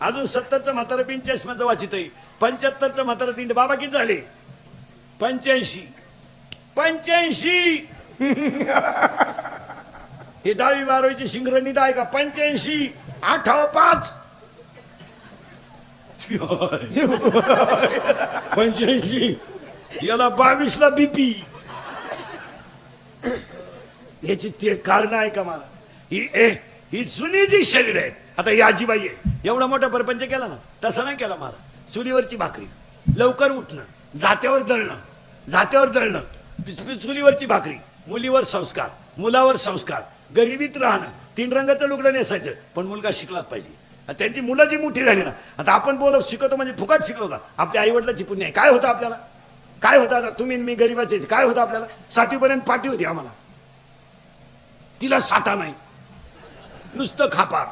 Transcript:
अजून सत्तरचं म्हातारं पंच्याऐंशी माझं वाचित आहे पंच्याहत्तरचं म्हातारं तिंड बाबा किती झाले. पंच्याऐंशी. पंच्याऐंशी! हे दहावी बारावीची शिंगरणी आहे का? पंच्याऐंशी! आठाव पाच! पंच्याऐंशी! याला बावीसला बीपी याची ते कारण आहे का मला? ही ए ही जुनी जी शरीर आहेत आता ही आजीबाई आहे. एवढा मोठा परपंच केला ना तसं नाही केला मला चुलीवरची भाकरी लवकर उठणं जात्यावर दळणं जात्यावर दळणं चुलीवरची भाकरी मुलीवर संस्कार मुलावर संस्कार गरिबीत राहणं तीन रंगाचं लुगडं नेसायचं पण मुलगा शिकलाच पाहिजे. त्यांची मुलं जी मोठी झाली ना आता आपण बोलत शिकवतो म्हणजे फुकट शिकलो का? आपल्या आईवडिलाची पुण्य आहे. काय होतं आपल्याला? काय होतं आता? तुम्ही मी गरीबाचे काय होतं आपल्याला? सातवीपर्यंत पाठी होती आम्हाला. तिला साठा नाही. नुसतं खापार.